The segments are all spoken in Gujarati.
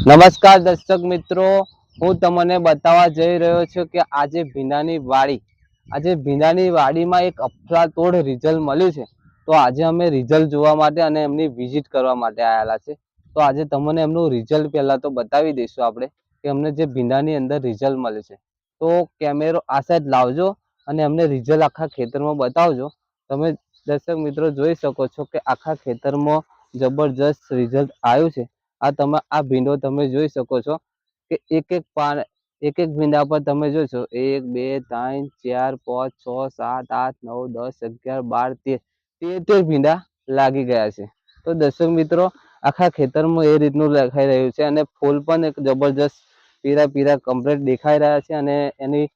નમસ્કાર દર્શક મિત્રો, હું તમને બતાવવા જઈ રહ્યો છું કે આજે ભીંડાની વાડી, આજે ભીંડાની વાડીમાં એક અફરાતોડ રિઝલ્ટ મળ્યું છે. તો આજે અમે રિઝલ્ટ જોવા માટે અને એમની વિઝિટ કરવા માટે આવેલા છે. તો આજે તમને એમનું રિઝલ્ટ પહેલાં તો બતાવી દઈશું આપણે કે અમને જે ભીંડાની અંદર રિઝલ્ટ મળ્યું છે. તો કેમેરો આ સાઈડ લાવજો અને અમને રિઝલ્ટ આખા ખેતરમાં બતાવજો. તમે દર્શક મિત્રો જોઈ શકો છો કે આખા ખેતરમાં જબરજસ્ત રિઝલ્ટ આવ્યું છે. આ તમે, આ ભીંડો તમે જોઈ શકો છો કે એક એક પાન, એક એક ભીંડા પર તમે જોશો, એક, બે, ત્રણ, ચાર, પાંચ, છ, સાત, આઠ, નવ, દસ, અગિયાર, બાર, તેર તેર ભીંડા લાગી ગયા છે. તો દર્શક મિત્રો, આખા ખેતરમાં એ રીતનું લખાઈ રહ્યું છે અને ફૂલ પણ એક જબરજસ્ત પીરા પીરા કમ્પ્લેટ દેખાઈ રહ્યા છે અને એની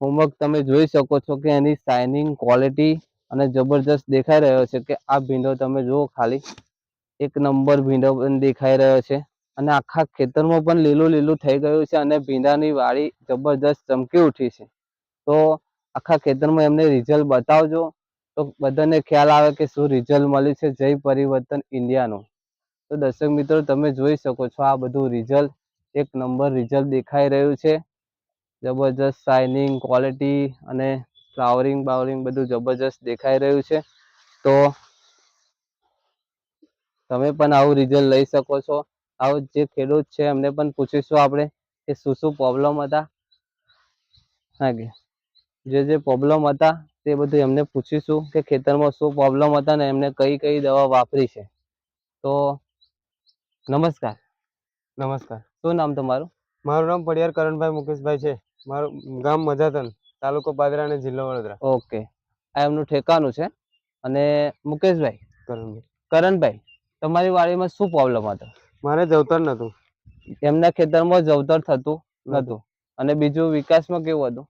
હોમવર્ક તમે જોઈ શકો છો કે એની શાઇનિંગ ક્વોલિટી અને જબરજસ્ત દેખાઈ રહ્યો છે કે આ ભીંડો તમે જુઓ ખાલી. એક નંબર ભીંડો પણ દેખાઈ રહ્યો છે. અને આખા ખેતરમાં પણ લીલું લીલું થઈ ગયું છે અને ભીંડાની વાડી જબરજસ્ત ચમકી ઉઠી છે. તો આખા ખેતરમાં એમને રિઝલ્ટ બતાવજો. તો બધાને ખ્યાલ આવે કે શું રિઝલ્ટ મળ્યું છે જય પરિવર્તન ઇન્ડિયાનું. તો દર્શક મિત્રો, તમે જોઈ શકો છો આ બધું રિઝલ્ટ એક નંબર રિઝલ્ટ દેખાઈ રહ્યું છે. જબરજસ્ત શાઇનિંગ ક્વોલિટી અને ફ્લાવરિંગ બાવરિંગ બધું જબરજસ્ત દેખાઈ રહ્યું છે. તો તમે પણ આવું રિઝલ્ટ લઈ શકો છો. આવો જે ખેડૂત છે એમને પણ પૂછીશું આપણે કે શું શું પ્રોબ્લેમ હતા. હા જે જે પ્રોબ્લેમ હતા તે બધું એમને પૂછીશું કે ખેતરમાં શું પ્રોબ્લેમ હતા ને એમને કઈ કઈ દવા વાપરી છે. તો નમસ્કાર. નમસ્કાર. શું નામ તમારું? મારું નામ પડિયાર કરણભાઈ મુકેશભાઈ છે. મારું ગામ મજાતન તાલુકો પાદરા અને જિલ્લો વડોદરા. ઓકે. આ એમનું ઠેકાણું છે. અને મુકેશભાઈ? કરણભાઈ. કરણભાઈ તમારી વાડીમાં શું પ્રોબ્લેમ હતો? મારે જવતર નતું. એમના ખેતરમાં જવતર થતું નતું. અને બીજું વિકાસમાં કેવું હતું?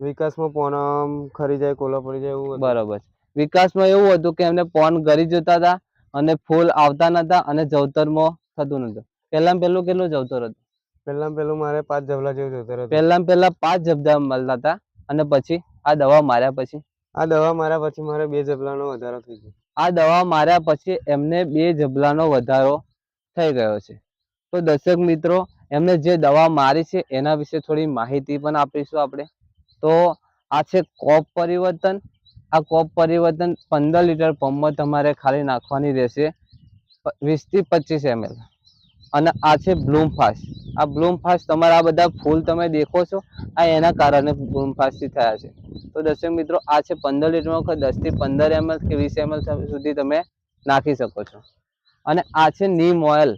વિકાસમાં પોનમ ખરી જાય કોલા પડી જાય એવું બરાબર. વિકાસમાં એવું હતું કે એમને પોન ગરી જતા હતા અને ફૂલ આવતા નતા અને જવતરમાં થતું નતું. પહેલા પહેલું કેટલું જવતર હતું? પહેલામાં પહેલું મારે પાંચ જબલા જેવું જવતર હતું. પહેલાં પહેલા પાંચ જબદા મળતા હતા અને પછી આ દવા માર્યા પછી? આ દવા માર્યા પછી મારે બે જબલાનો વધારો થઈ ગયો. આ દવા માર્યા પછી એમને બે જબલાનો વધારો થઈ ગયો છે. તો દર્શક મિત્રો, એમને જે દવા મારી છે એના વિશે થોડી માહિતી પણ આપીશું આપણે. તો આ છે કોપ પરિવર્તન. આ કોપ પરિવર્તન પંદર લીટર પંપમાં તમારે ખાલી નાખવાની રહેશે વીસથી પચીસ એમએલ. અને આ છે બ્લૂમ ફાસ્ટ. આ બ્લૂમ ફાસ્ટ તમારા આ બધા ફૂલ તમે દેખો છો આ એના કારણે બ્લૂમ ફાસ્ટથી થયા છે. તો દર્શક મિત્રો આ છે પંદર લીટરમાં વખત દસથી પંદર એમએલ કે વીસ એમએલ સુધી તમે નાખી શકો છો. અને આ છે નીમ ઓઇલ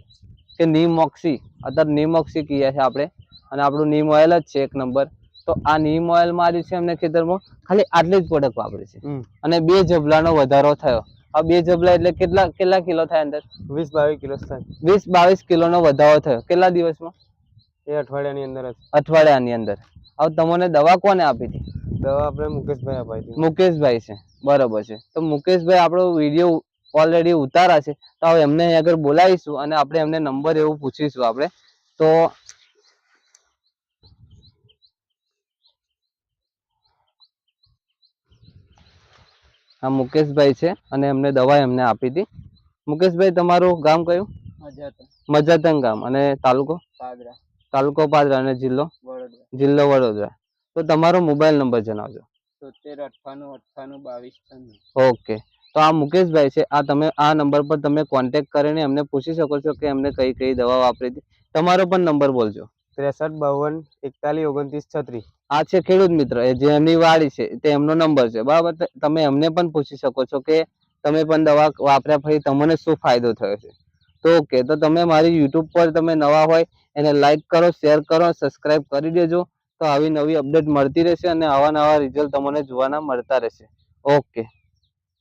કે નીમ ઓક્સી અત્યારે નીમ ઓક્સી કહીએ છીએ આપણે. અને આપણું નીમ ઓઇલ જ છે એક નંબર. તો આ નીમ ઓઇલ માર્યું છે એમને ખેતરમાં ખાલી આટલી જ પ્રોડક્ટ વાપરે છે. અને બે જબલાનો વધારો થયો. આ બે જબલા એટલે કેટલા કેટલા કિલો થાય અંદર? વીસ બાવીસ કિલો થાય. વીસ બાવીસ કિલોનો વધારો થયો. કેટલા દિવસમાં? એ અઠવાડિયાની અંદર જ. અઠવાડિયાની અંદર. હવે તમને દવા કોને આપી હતી? દવા આપણે મુકેશભાઈ અપાઈ હતી. મુકેશભાઈ છે. બરોબર છે. તો મુકેશભાઈ આપણો વીડિયો ઓલરેડી ઉતારા છે. તો હવે એમને અહીં આગળ બોલાવીશું અને આપણે એમને નંબર એવું પૂછીશું આપણે. તો હા મુકેશભાઈ છે અને એમને દવા એમને આપી હતી. મુકેશભાઈ તમારું ગામ કયું? મજાતન ગામ. અને તાલુકો? પાદરા. તાલુકો પાદરા અને જિલ્લો? વડોદરા. જિલ્લો વડોદરા. તો તમારો મોબાઈલ નંબર જણાવજો. તોતેર અઠ્ઠાણું અઠ્ઠાણું બાવીસ ઓકે. તો આ મુકેશભાઈ છે. આ તમે આ નંબર પર તમે કોન્ટેક્ટ કરીને એમને પૂછી શકો છો કે એમને કઈ કઈ દવા વાપરી હતી. તમારો પણ નંબર બોલજો. ત્રેસઠ બાવન એકતાલીસ ઓગણત્રીસ છત્રીસ. આ છે ખેડૂત મિત્ર. એ જે એમની વાડી છે તે એમનો નંબર છે. બરાબર? તમે એમને પણ પૂછી શકો છો કે તમે પણ દવા વાપર્યા પછી તમને શું ફાયદો થયો છે? તો ઓકે તો તમે મારી યુટ્યુબ પર તમે નવા હોય, એને લાઈક કરો શેર કરો સબસ્ક્રાઇબ કરી દેજો. તો આવી નવી અપડેટ મળતી રહેશે અને આવા નવા રિઝલ્ટ તમને જોવાના મળતા રહેશે. ઓકે